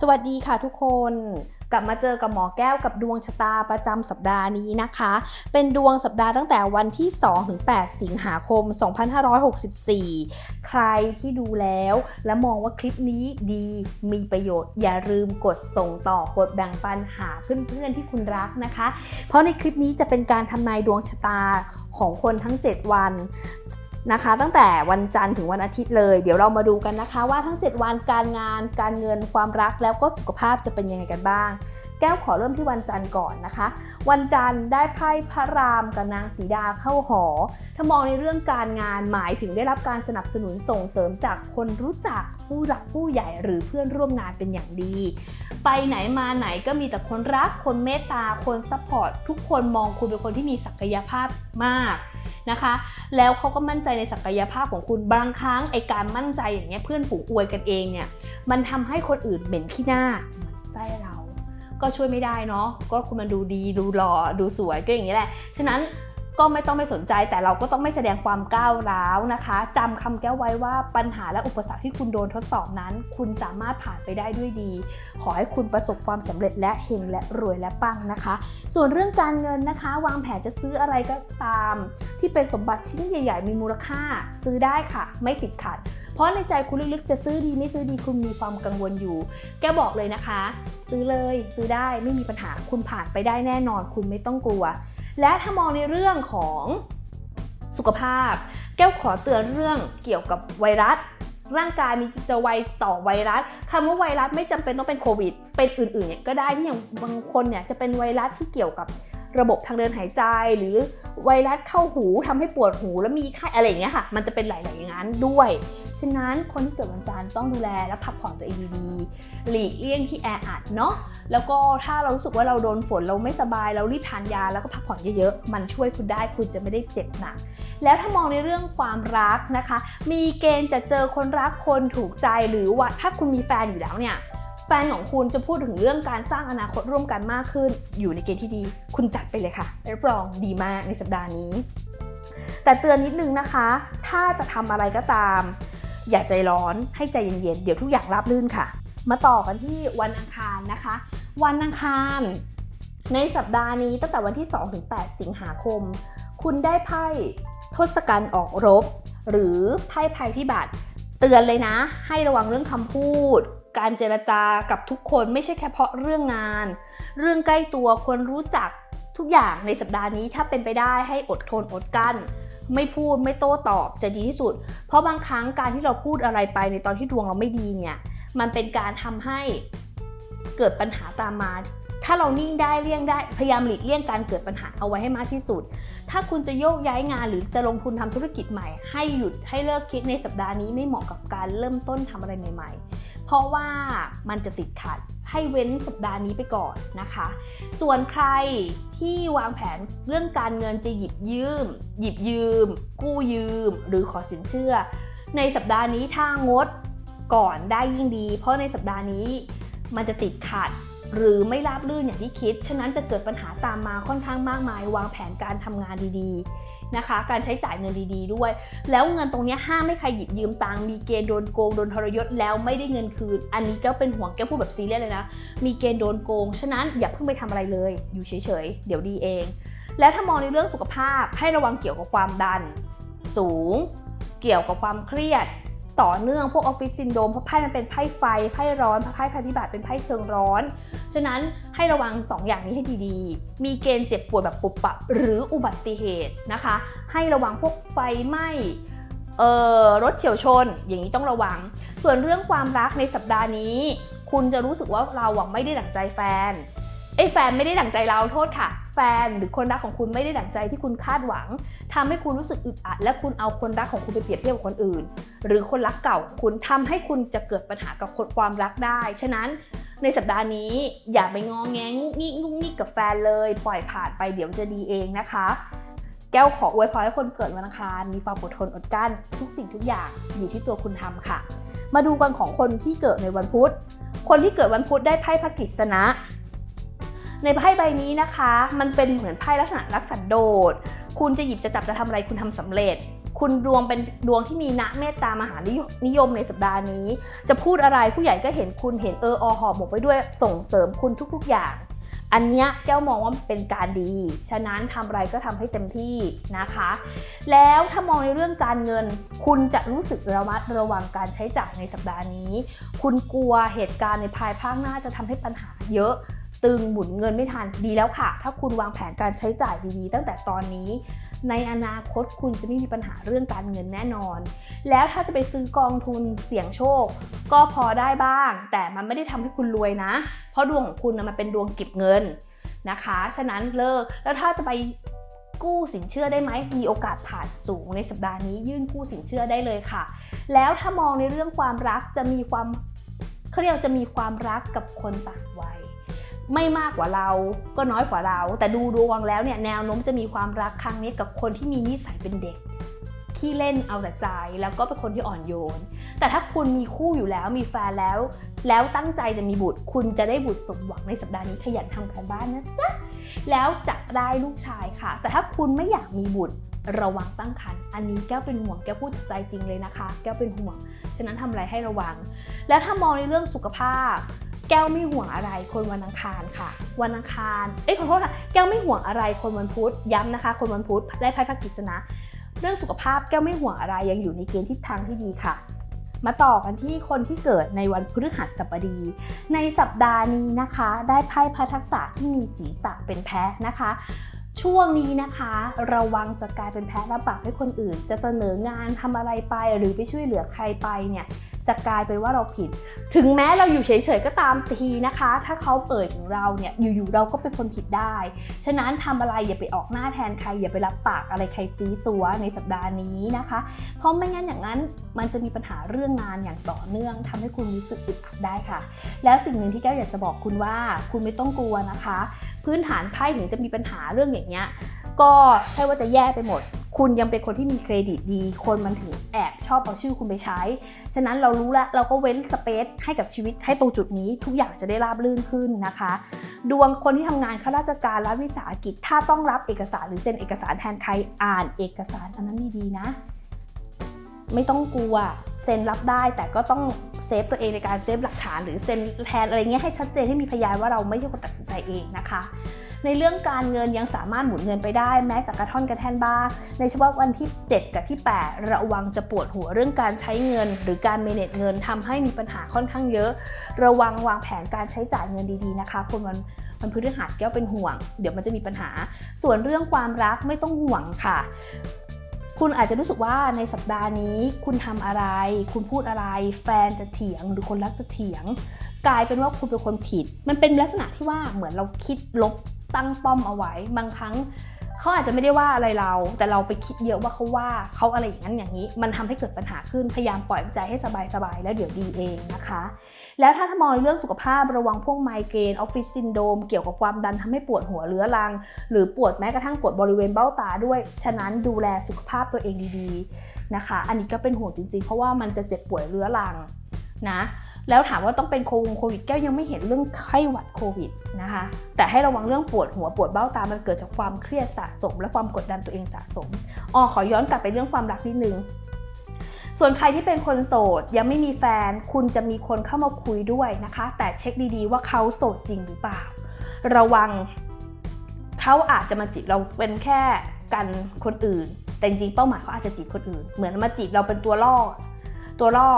สวัสดีค่ะทุกคน กลับมาเจอกับหมอแก้วกับดวงชะตาประจำสัปดาห์นี้นะคะ เป็นดวงสัปดาห์ตั้งแต่วันที่2ถึง8สิงหาคม 2564 ใครที่ดูแล้วและมองว่าคลิปนี้ดีมีประโยชน์ อย่าลืมกดส่งต่อกดแบ่งปันหาเพื่อนๆที่คุณรักนะคะ เพราะในคลิปนี้จะเป็นการทำนายดวงชะตาของคนทั้ง 7 วัน นะคะ ตั้งแต่วันจันทร์ถึงวันอาทิตย์เลย เดี๋ยวเรามาดูกันนะคะ ว่าทั้ง 7 วันการงาน การเงินความรักแล้วก็สุขภาพจะเป็นยังไงกันบ้าง แก้วขอเริ่มที่วันจันทร์ก่อนนะคะ วันจันทร์ได้ไพ่พระรามกับนางสีดาเข้าหอ ถ้ามองในเรื่องการงานหมายถึงได้รับการสนับสนุนส่งเสริมจากคนรู้จักผู้หลักผู้ใหญ่หรือเพื่อนร่วมงานเป็นอย่างดี ไปไหนมาไหนก็มีแต่คนรัก คนเมตตา คนซัพพอร์ต ทุกคนมองคุณเป็นคนที่มีศักยภาพมากนะคะ แล้วเขาก็มั่นใจในศักยภาพของคุณบางครั้งไอการมั่นใจอย่างเงี้ยเพื่อนฝูงอวยกันเองเนี่ย มันทำให้คนอื่นเหม็นขี้หน้าเหมือนไส้เรา ก็ช่วยไม่ได้เนาะก็คุณมันดูดีดูหล่อดูสวยก็อย่างนี้แหละฉะนั้นก็ไม่ต้องไม่สนใจแต่เราก็ต้องไม่แสดงความก้าวร้าวนะคะจำคำแก้วไว้ว่าปัญหาและอุปสรรคที่คุณโดนทดสอบนั้น คุณสามารถผ่านไปได้ด้วยดี ขอให้คุณประสบความสำเร็จและเฮงและรวยและปังนะคะ ส่วนเรื่องการเงินนะคะ วางแผนจะซื้ออะไรก็ตาม ที่เป็นสมบัติชิ้นใหญ่ ๆ มีมูลค่า ซื้อได้ค่ะ ไม่ติดขัด เพราะในใจคุณลึกๆจะซื้อดีไม่ซื้อดีคุณมีความกังวลอยู่ แกบอกเลยนะคะ ซื้อเลยซื้อได้ไม่มีปัญหาคุณผ่านไปได้แน่นอน คุณไม่ต้องกลัว และถ้ามองในเรื่องของสุขภาพ แก้วขอเตือนเรื่องเกี่ยวกับไวรัสร่างกายมีจะไวต่อไวรัสคำว่าไวรัสไม่จำเป็นต้องเป็นโควิด เป็นอื่นๆเนี่ยก็ได้ที่อย่างบางคนเนี่ยจะเป็นไวรัสที่เกี่ยวกับ ระบบทางเดินหายใจ หรือไวรัสเข้าหูทำให้ปวดหูแล้วมีไข้อะไรอย่างเงี้ยค่ะ มันจะเป็นหลาย ๆ อย่างนั้นด้วย ฉะนั้นคนที่เกิดวันจันทร์ต้องดูแลและพักผ่อนตัวเองดีๆ หลีกเลี่ยงที่แออัดเนาะ แล้วก็ถ้าเรารู้สึกว่าเราโดนฝนเราไม่สบายเรารีบทานยาแล้วก็พักผ่อนเยอะ ๆ มันช่วยคุณได้คุณจะไม่ได้เจ็บหนัก แล้วถ้ามองในเรื่องความรักนะคะ มีเกณฑ์จะเจอคนรักคนถูกใจหรือว่าถ้าคุณมีแฟนอยู่แล้วเนี่ย แฟนของคุณจะพูดถึงเรื่องการสร้างอนาคตร่วมกันมากขึ้น อยู่ในเกณฑ์ที่ดี คุณจัดไปเลยค่ะรับรองดีมากในสัปดาห์นี้ แต่เตือนนิดนึงนะคะ ถ้าจะทำอะไรก็ตาม อย่าใจร้อนให้ใจเย็นๆเดี๋ยวทุกอย่างราบรื่นค่ะ มาต่อกันที่วันอังคารนะคะ วันอังคารในสัปดาห์นี้ตั้งแต่วันที่2ถึง8สิงหาคม คุณได้ไพ่ทศกัณฐ์ออกรบ หรือไพ่ภัยพิบัติ เตือนเลยนะ ให้ระวังเรื่องคำพูด การเจรจากับทุกคนไม่ใช่แค่เพราะเรื่องงาน เรื่องใกล้ตัวคนรู้จักทุกอย่างในสัปดาห์นี้ถ้าเป็นไปได้ให้อดทนอดกั้น ไม่พูดไม่โต้ตอบจะดีที่สุด เพราะบางครั้งการที่เราพูดอะไรไปในตอนที่ดวงเราไม่ดีเนี่ยมันเป็นการทำให้เกิดปัญหาตามมา ถ้าเรานิ่งได้เลี่ยงได้พยายามหลีกเลี่ยงการเกิดปัญหาเอาไว้ให้มากที่สุด ถ้าคุณจะโยกย้ายงานหรือจะลงทุนทำธุรกิจใหม่ ให้หยุดให้เลิกคิดในสัปดาห์นี้ไม่เหมาะกับการเริ่มต้นทำอะไรใหม่ ๆ เพราะว่ามันจะติดขัดให้เว้นสัปดาห์นี้ไปก่อนนะคะ ส่วนใครที่วางแผนเรื่องการเงินจะหยิบยืม หยิบยืม กู้ยืม หรือขอสินเชื่อ ในสัปดาห์นี้ถ้างดก่อนได้ยิ่งดี เพราะในสัปดาห์นี้มันจะติดขัดหรือไม่ราบรื่นอย่างที่คิด ฉะนั้นจะเกิดปัญหาตามมาค่อนข้างมากมายวางแผนการทำงานดีๆ นะคะ การใช้จ่ายเงินดีๆด้วย แล้วเงินตรงนี้ห้ามไม่ใครหยิบยืมตังมีเกณฑ์โดนโกงโดนทรยศแล้วไม่ได้เงินคืน อันนี้ก็เป็นห่วงแก้พูดแบบซีเรียสเลยนะ มีเกณฑ์โดนโกง ฉะนั้นอย่าเพิ่งไปทำอะไรเลย อยู่เฉยๆ เดี๋ยวดีเอง แล้วถ้ามองในเรื่องสุขภาพให้ระวังเกี่ยวกับความดัน สูง เกี่ยวกับความเครียด ต่อเนื่องพวกออฟฟิศซินโดมเพราะไพ่มันเป็นไพ่ไฟไพ่ร้อนไพ่ภัยพิบัติเป็นไพ่เชิงร้อน ฉะนั้นให้ระวัง 2อย่างนี้ให้ดีๆ มีเกณฑ์เจ็บป่วยแบบปุบปับหรืออุบัติเหตุนะคะ ให้ระวังพวกไฟไหม้เออรถเฉียวชนอย่างนี้ต้องระวัง ส่วนเรื่องความรักในสัปดาห์นี้ คุณจะรู้สึกว่าเราหวังไม่ได้ดั่งใจแฟน เอ้แฟนไม่ได้ดั่งใจเราโทษค่ะ แฟนหรือคนรักของคุณไม่ได้ดั่งใจที่คุณคาดหวังทำให้คุณรู้สึกอึดอัด และคุณเอาคนรักของคุณไปเปรียบเทียบกับคนอื่น หรือคนรักเก่าคุณทำให้คุณจะเกิดปัญหากับความรักได้ ฉะนั้นในสัปดาห์นี้อย่าไปงองแงงุกงิกงุกงิกกับแฟนเลย ปล่อยผ่านไปเดี๋ยวจะดีเองนะคะ แก้วขออวยพรให้คนเกิดวันอังคารมีความอดทนอดกลั้น ทุกสิ่งทุกอย่างอยู่ที่ตัวคุณทำค่ะ มาดูกันของคนที่เกิดในวันพุธคนที่เกิดวันพุธได้ไพ่พระกฤษณะ ในไพ่ใบนี้นะคะ มันเป็นเหมือนไพ่ลักษณะรักสันโดษคุณจะหยิบจะจับจะทำอะไรคุณทำสำเร็จ คุณดวงเป็นดวงที่มีนะเมตตามหานิยมนิยมในสัปดาห์นี้ จะพูดอะไรผู้ใหญ่ก็เห็นคุณเห็นเอออหอบหมกไปด้วยส่งเสริมคุณทุกๆอย่างอันเนี้ยแก้วมองว่าเป็นการดี ฉะนั้นทำอะไรก็ทำให้เต็มที่นะคะ แล้วถ้ามองในเรื่องการเงิน คุณจะรู้สึกระมัดระวังการใช้จ่ายในสัปดาห์นี้ คุณกลัวเหตุการณ์ในภายภาคหน้าจะทำให้ปัญหาเยอะ ตึงหมุนเงินไม่ทันดีแล้วค่ะ ถ้าคุณวางแผนการใช้จ่ายดีๆ ตั้งแต่ตอนนี้ ในอนาคตคุณจะไม่มีปัญหาเรื่องการเงินแน่นอน แล้วถ้าจะไปซื้อกองทุนเสี่ยงโชค ก็พอได้บ้าง แต่มันไม่ได้ทำให้คุณรวยนะ เพราะดวงของคุณนะมันเป็นดวงเก็บเงินนะคะ ฉะนั้นเลิกแล้วถ้าจะไปกู้สินเชื่อได้ไหมมีโอกาสผ่านสูงในสัปดาห์นี้ยื่นกู้สินเชื่อได้เลยค่ะ แล้วถ้ามองในเรื่องความรักจะมีความเขาเรียกว่าจะมีความรักกับคนต่างวัย ไม่มากกว่าเราก็น้อยกว่าเรา แต่ดูดวงแล้วเนี่ยแนวโน้มจะมีความรักครั้งนี้กับคนที่มีนิสัยเป็นเด็กขี้เล่นเอาแต่ใจแล้วก็เป็นคนที่อ่อนโยน แต่ถ้าคุณมีคู่อยู่แล้วมีแฟนแล้ว แล้วตั้งใจจะมีบุตร คุณจะได้บุตรสมหวังในสัปดาห์นี้ขยันทำการบ้านนะจ๊ะแล้วจะได้ลูกชายค่ะ แต่ถ้าคุณไม่อยากมีบุตรระวังตั้งครรภ์อันนี้แก้วเป็นห่วงแก้วพูดจากใจจริงเลยนะคะ แก้วเป็นห่วง ฉะนั้นทำอะไรให้ระวัง แล้วถ้ามองในเรื่องสุขภาพ แก้วไม่ห่วงอะไรคนวันอังคารค่ะ วันอังคารเอ้ยขอโทษค่ะแก้วไม่ห่วงอะไรคนวันพุธย้ำนะคะ คนวันพุธได้ไพ่พระกฤษณะเรื่องสุขภาพแก้วไม่ห่วงอะไรยังอยู่ในเกณฑ์ทิศทางที่ดีค่ะ มาต่อกันที่คนที่เกิดในวันพฤหัสบดี ในสัปดาห์นี้นะคะ ได้ไพ่พระทักษะที่มีศีรษะเป็นแพะนะคะช่วงนี้นะคะ ระวังจะกลายเป็นแพ้รับบาปให้คนอื่น จะเสนองานทำอะไรไปหรือไปช่วยเหลือใครไปเนี่ย จะกลายเป็นว่าเราผิด ถึงแม้เราอยู่เฉยๆก็ตามทีนะคะ ถ้าเขาเอ่ยถึงเราเนี่ยอยู่ๆเราก็เป็นคนผิดได้ ฉะนั้นทำอะไรอย่าไปออกหน้าแทนใคร อย่าไปรับปากอะไรใครซีซัวในสัปดาห์นี้นะคะ เพราะไม่งั้นอย่างนั้นมันจะมีปัญหาเรื่องงานอย่างต่อเนื่องทำให้คุณรู้สึกอึดอัดได้ค่ะ แล้วสิ่งหนึ่งที่แก้วอยากจะบอกคุณว่า คุณไม่ต้องกลัวนะคะ พื้นฐานไพ่ถึงจะมีปัญหาเรื่องอย่างเงี้ยก็ใช่ว่าจะแย่ไปหมดคุณยังเป็นคนที่มีเครดิตดี คนมันถึงแอบชอบเอาชื่อคุณไปใช้ ฉะนั้นเรารู้แล้วเราก็เว้นสเปซให้กับชีวิตให้ตรงจุดนี้ทุกอย่างจะได้ราบรื่นขึ้นนะคะ ดวงคนที่ทำงานข้าราชการรัฐวิสาหกิจ ถ้าต้องรับเอกสารหรือเซ็นเอกสารแทนใครอ่านเอกสารอันนั้นดีๆนะ ไม่ต้องกลัวเซ็นรับได้แต่ก็ต้องเซฟตัวเองในการเซฟหลักฐานหรือเซ็นแทนอะไรเงี้ยให้ชัดเจนให้มีพยานว่าเราไม่ใช่คนตัดสินใจเองนะคะ ในเรื่องการเงินยังสามารถหมุนเงินไปได้แม้จากกระท่อนกระแท่นบ้าง ในเฉพาะวันที่ 7 กับที่ 8 ระวังจะปวดหัวเรื่องการใช้เงิน หรือการเมเนจเงินทำให้มีปัญหาค่อนข้างเยอะ ระวังวางแผนการใช้จ่ายเงินดีๆนะคะคนวันวันพฤหัสแก้วเป็นห่วง เดี๋ยวมันจะมีปัญหา ส่วนเรื่องความรักไม่ต้องห่วงค่ะ คุณอาจจะรู้สึกว่าในสัปดาห์นี้คุณทำอะไร คุณพูดอะไร แฟนจะเถียงหรือคนรักจะเถียง กลายเป็นว่าคุณเป็นคนผิด มันเป็นลักษณะที่ว่าเหมือนเราคิดลบตั้งป้อมเอาไว้ บางครั้ง เขาอาจจะไม่ได้ว่าอะไรเรา แต่เราไปคิดเยอะว่าเขาว่าเขาอะไรอย่างนั้นอย่างนี้ มันทำให้เกิดปัญหาขึ้นพยายามปล่อยใจให้สบายๆแล้วเดี๋ยวดีเองนะคะ แล้วถ้าถ้ามองเรื่องสุขภาพระวังพวกไมเกรนออฟฟิศซินโดมเกี่ยวกับความดันทำให้ปวดหัวเรื้อรัง หรือปวดแม้กระทั่งปวดบริเวณเบ้าตาด้วย ฉะนั้นดูแลสุขภาพตัวเองดีๆนะคะ อันนี้ก็เป็นห่วงจริงๆ เพราะว่ามันจะเจ็บป่วยเรื้อรัง นะแล้วถามว่าต้องเป็นโควิดแก้วยังไม่เห็นเรื่องไข้หวัดโควิดนะคะแต่ให้ระวังเรื่องปวดหัวปวดเบ้าตามันเกิดจากความเครียดสะสม และความกดดันตัวเองสะสมอ๋อขอย้อนกลับไปเรื่องความรักนิดนึงส่วนใครที่เป็นคนโสดยังไม่มีแฟน คุณจะมีคนเข้ามาคุยด้วยนะคะ แต่เช็คดีๆว่าเขาโสดจริงหรือเปล่า ระวังเขาอาจจะมาจีบเราเป็นแค่กันคนอื่น แต่จริงเป้าหมายเขาอาจจะจีบคนอื่น เหมือนมาจีบเราเป็นตัวล่อ ตัวล่อ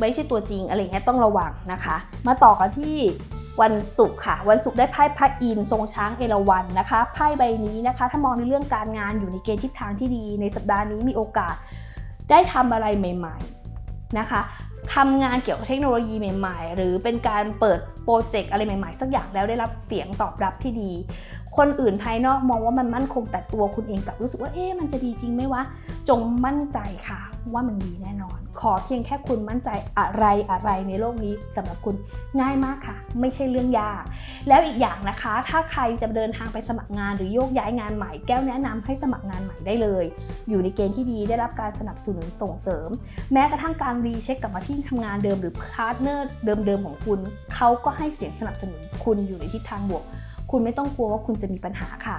ไม่ใช่ตัวจริงอะไรเงี้ยต้องระวังนะคะ มาต่อกันที่วันศุกร์ค่ะ วันศุกร์ได้ไพ่พระอินทร์ทรงช้างเอราวัณนะคะไพ่ใบนี้นะคะ ถ้ามองในเรื่องการงานอยู่ในเกณฑ์ทิศทางที่ดี ในสัปดาห์นี้มีโอกาสได้ทำอะไรใหม่ ๆนะคะทำงานเกี่ยวกับเทคโนโลยีใหม่ ๆ หรือเป็นการเปิดโปรเจกต์อะไรใหม่ ๆ สักอย่างแล้วได้รับเสียงตอบรับที่ดี คนอื่นภายนอกมองว่ามันมั่นคงแต่ตัวคุณเองกลับรู้สึกว่าเอ๊ะมันจะดีจริงไหมวะ จงมั่นใจค่ะ ว่ามันดีแน่นอน ขอเพียงแค่คุณมั่นใจอะไรอะไรในโลกนี้สำหรับคุณง่ายมากค่ะ ไม่ใช่เรื่องยาก แล้วอีกอย่างนะคะ ถ้าใครจะเดินทางไปสมัครงานหรือโยกย้ายงานใหม่แก้วแนะนำให้สมัครงานใหม่ได้เลย อยู่ในเกณฑ์ที่ดีได้รับการสนับสนุนส่งเสริม แม้กระทั่งการรีเช็คกลับมาที่ทำงานเดิมหรือพาร์ทเนอร์เดิมๆของคุณเขาก็ให้เสียงสนับสนุนคุณอยู่ในทิศทางบวก คุณไม่ต้องกลัวว่าคุณจะมีปัญหาค่ะ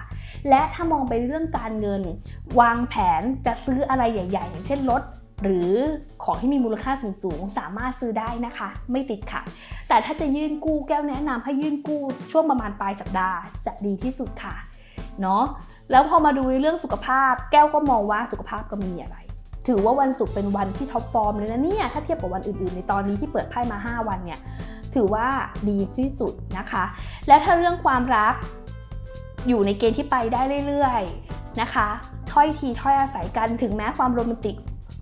และถ้ามองไปเรื่องการเงิน วางแผนจะซื้ออะไรใหญ่ ๆ อย่างเช่นรถหรือของที่มีมูลค่าสูงๆ สามารถซื้อได้นะคะ ไม่ติดค่ะ แต่ถ้าจะยื่นกู้แก้วแนะนำให้ยื่นกู้ช่วงประมาณปลายสัปดาห์จะดีที่สุดค่ะเนาะแล้วพอมาดูในเรื่องสุขภาพ แก้วก็มองว่าสุขภาพก็มีอะไร ถือว่าวันศุกร์เป็นวันที่ท็อปฟอร์มเลยนะเนี่ยถ้าเทียบกับวันอื่นๆ ในตอนนี้ที่เปิดไพ่มา 5 วันเนี่ย ถือว่าดีที่สุดนะคะ และถ้าเรื่องความรักอยู่ในเกณฑ์ที่ไปได้เรื่อยๆนะคะ ถ้อยทีถ้อยอาศัยกันถึงแม้ความโรแมนติก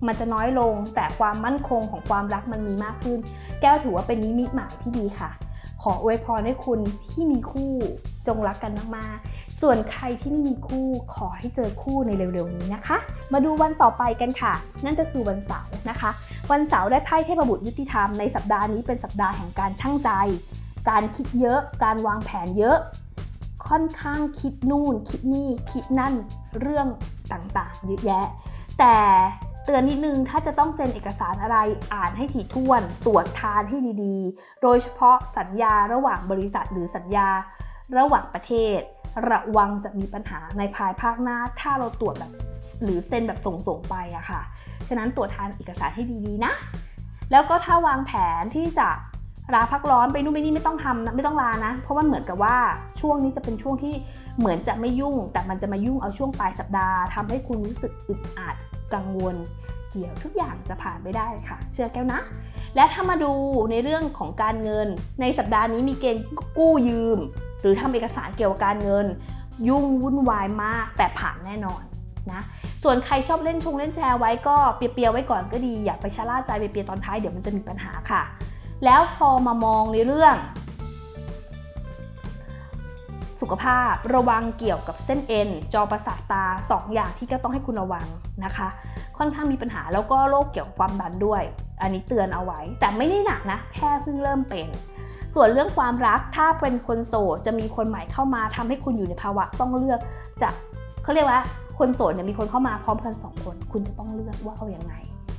มันจะน้อยลง แต่ความมั่นคงของความรักมันมีมากขึ้น แก้วถือว่าเป็นนิมิตหมายที่ดีค่ะ ขออวยพรให้คุณที่มีคู่จงรักกันมากๆ ส่วนใครที่ไม่มีคู่ขอให้เจอคู่ในเร็วๆนี้นะคะ มาดูวันต่อไปกันค่ะ นั่นก็คือวันเสาร์นะคะ วันเสาร์ได้ไพ่เทพบุตรยุติธรรมในสัปดาห์นี้เป็นสัปดาห์แห่งการช่างใจ การคิดเยอะ การวางแผนเยอะ ค่อนข้างคิดนู่น คิดนี่คิดนั่นเรื่องต่างๆเยอะแยะ แต่เตือนนิดนึง ถ้าจะต้องเซ็นเอกสารอะไรอ่านให้ถี่ถ้วน ตรวจทานให้ดีๆ โดยเฉพาะสัญญาระหว่างบริษัทหรือสัญญาระหว่างประเทศ ระวังจะมีปัญหาในภายภาคหน้า ถ้าเราตรวจแบบหรือเซ็นแบบส่งๆไปอะค่ะ ฉะนั้นตรวจทานเอกสารให้ดีๆนะ แล้วก็ถ้าวางแผนที่จะลาพักร้อนไปนู่นไปนี่ไม่ต้องทำนะไม่ต้องลานะ เพราะมันเหมือนกับว่าช่วงนี้จะเป็นช่วงที่เหมือนจะไม่ยุ่ง แต่มันจะมายุ่งเอาช่วงปลายสัปดาห์ทำให้คุณรู้สึกอึดอัดกังวล เดี๋ยวทุกอย่างจะผ่านไปได้ค่ะ เชื่อแก้วนะ และถ้ามาดูในเรื่องของการเงินในสัปดาห์นี้มีเกณฑ์กู้ยืม รือทำเอกสารเกี่ยวกับการเงิน ยุ่งวุ่นวายมากแต่ผ่านแน่นอนนะส่วนใครชอบเล่นชงเล่นแชร์ไว้ก็เปียๆไว้ก่อนก็ดี อย่าไปชะล่าใจไปเปียตอนท้ายเดี๋ยวมันจะมีปัญหาค่ะ แล้วพอมามองในเรื่อง สุขภาพระวังเกี่ยวกับเส้นเอ็น จอประสาทตา 2อย่างที่ก็ต้องให้คุณระวังนะคะ ค่อนข้างมีปัญหาแล้วก็โรคเกี่ยวกับความดันด้วย อันนี้เตือนเอาไว้ แต่ไม่ได้หนักนะ แค่เพิ่งเริ่มเป็น ส่วนเรื่องความรักถ้าเป็นคนโสดจะมีคนใหม่เข้ามาทำให้คุณอยู่ในภาวะต้องเลือกจะเขาเรียกว่าคนโสดเนี่ยมีคนเข้ามาพร้อมกันสองคน คุณจะต้องเลือกว่าเอาอย่างไง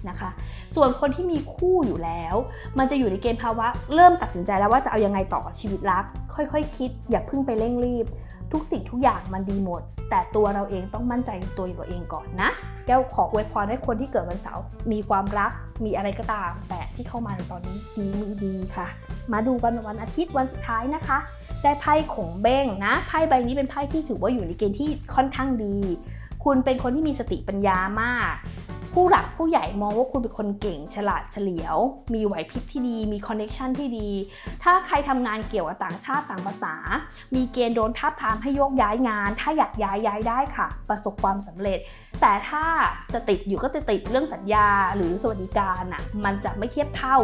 นะคะ ส่วนคนที่มีคู่อยู่แล้ว มันจะอยู่ในเกณฑ์ภาวะเริ่มตัดสินใจแล้วว่าจะเอายังไงต่อชีวิตรัก ค่อยๆคคิดอย่าเพิ่งไปเร่งรีบ ทุกสิ่งทุกอย่างมันดีหมด แต่ตัวเราเองต้องมั่นใจในตัวเราเองก่อนนะ แก้วขออวยพรให้คนที่เกิดวันเสาร์มีความรักมีอะไรก็ตาม แต่ที่เข้ามาในตอนนี้ดีมีดีค่ะ มาดูกันวันอาทิตย์วันสุดท้ายนะคะ ได้ไพ่ขงเบ้งนะไพ่ใบนี้เป็นไพ่ที่ถือว่าอยู่ในเกณฑ์ที่ค่อนข้างดี คุณเป็นคนที่มีสติปัญญามาก ผู้หลักผู้ใหญ่มองว่าคุณเป็นคนเก่ง ฉลาดเฉลียว มีไหวพริบที่ดี มีคอนเน็ชันที่ดี ถ้าใครทำงานเกี่ยวกับต่างชาติต่างภาษา มีเกณฑ์โดนทับทามให้โยกย้ายงาน ถ้าอยากย้ายย้ายได้ค่ะ ประสบความสำเร็จ แต่ถ้าจะติดอยู่ก็จะติดเรื่องสัญญาหรือสวัสดิการอะมันจะไม่เทียบเท่า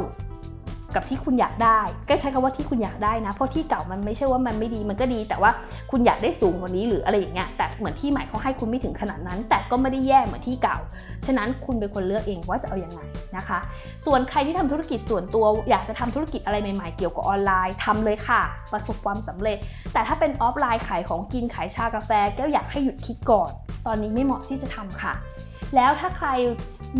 กับที่คุณอยากได้ ก็ใช้คำว่าที่คุณอยากได้นะ เพราะที่เก่ามันไม่ใช่ว่ามันไม่ดีมันก็ดี แต่ว่าคุณอยากได้สูงกว่านี้หรืออะไรอย่างเงี้ยแต่เหมือนที่ใหม่เขาให้คุณไม่ถึงขนาดนั้น แต่ก็ไม่ได้แย่เหมือนที่เก่า ฉะนั้นคุณเป็นคนเลือกเองว่าจะเอาอยัางไงนะคะ ส่วนใครที่ทำธุรกิจส่วนตัวอยากจะทำธุรกิจอะไรใหม่ๆ เกี่ยวกับออนไลน์ทำเลยค่ะ ประสบความสำเร็จ แต่ถ้าเป็นออฟไลน์ขายของกินขายชากาแฟ แก้วอยากให้หยุดคิดก่อน ตอนนี้ไม่เหมาะที่จะทำค่ะ แล้วถ้าใคร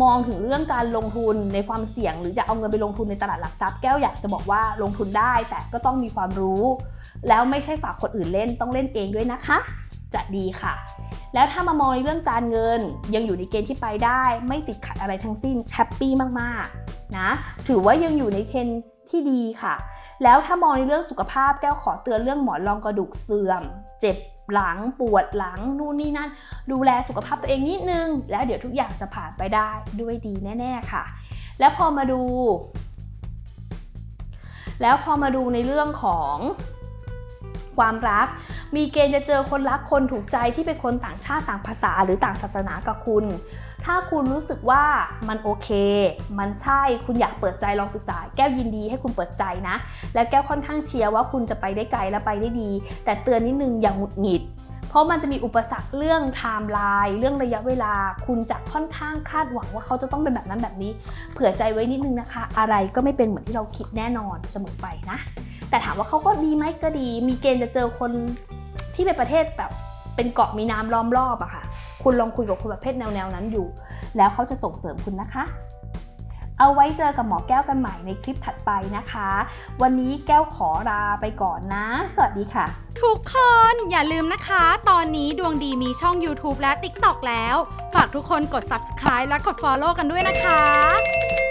มองถึงเรื่องการลงทุนในความเสี่ยง หรือจะเอาเงินไปลงทุนในตลาดหลักทรัพย์แก้วอยากจะบอกว่าลงทุนได้แต่ก็ต้องมีความรู้ แล้วไม่ใช่ฝากคนอื่นเล่นต้องเล่นเองด้วยนะคะ จะดีค่ะ แล้วถ้ามามองในเรื่องการเงิน ยังอยู่ในเกณฑ์ที่ไปได้ ไม่ติดขัดอะไรทั้งสิ้นแฮปปี้มากๆนะถือว่ายังอยู่ในเทรนด์ที่ดีค่ะ แล้วถ้ามองในเรื่องสุขภาพแก้วขอเตือนเรื่องหมอนรองกระดูกเสื่อม เจ็บ หลังปวดหลังนู่นนี่นั่น ดูแลสุขภาพตัวเองนิดนึง แล้วเดี๋ยวทุกอย่างจะผ่านไปได้ด้วยดีแน่ ๆค่ะ แล้วพอมาดู แล้วพอมาดูในเรื่องของความรัก มีเกณฑ์จะเจอคนรักคนถูกใจที่เป็นคนต่างชาติต่างภาษาหรือต่างศาสนากับคุณ ถ้าคุณรู้สึกว่ามันโอเค มันใช่ คุณอยากเปิดใจลองศึกษา แก้วยินดีให้คุณเปิดใจนะ และแก้วค่อนข้างเชียร์ว่าคุณจะไปได้ไกลและไปได้ดี แต่เตือนนิดนึงอย่างหงุดหงิด เพราะมันจะมีอุปสรรคเรื่องไทม์ไลน์เรื่องระยะเวลา คุณจะค่อนข้างคาดหวังว่าเขาจะต้องเป็นแบบนั้นแบบนี้ เผื่อใจไว้นิดนึงนะคะ อะไรก็ไม่เป็นเหมือนที่เราคิดแน่นอนเสมอไปนะ แต่ถามว่าเขาก็ดีไหมก็ดี มีเกณฑ์จะเจอคนที่เป็นประเทศแบบ เป็นเกาะมีน้ำล้อมรอบอะค่ะ คุณลองคุยกับคนประเภทแนวแนวๆนั้นอยู่ แล้วเขาจะส่งเสริมคุณนะคะ เอาไว้เจอกับหมอแก้วกันใหม่ในคลิปถัดไปนะคะ วันนี้แก้วขอลาไปก่อนนะ สวัสดีค่ะ ทุกคนอย่าลืมนะคะ ตอนนี้ดวงดีมีช่อง YouTube และ TikTok แล้ว ฝากทุกคนกด subscribe และกด follow กันด้วยนะคะ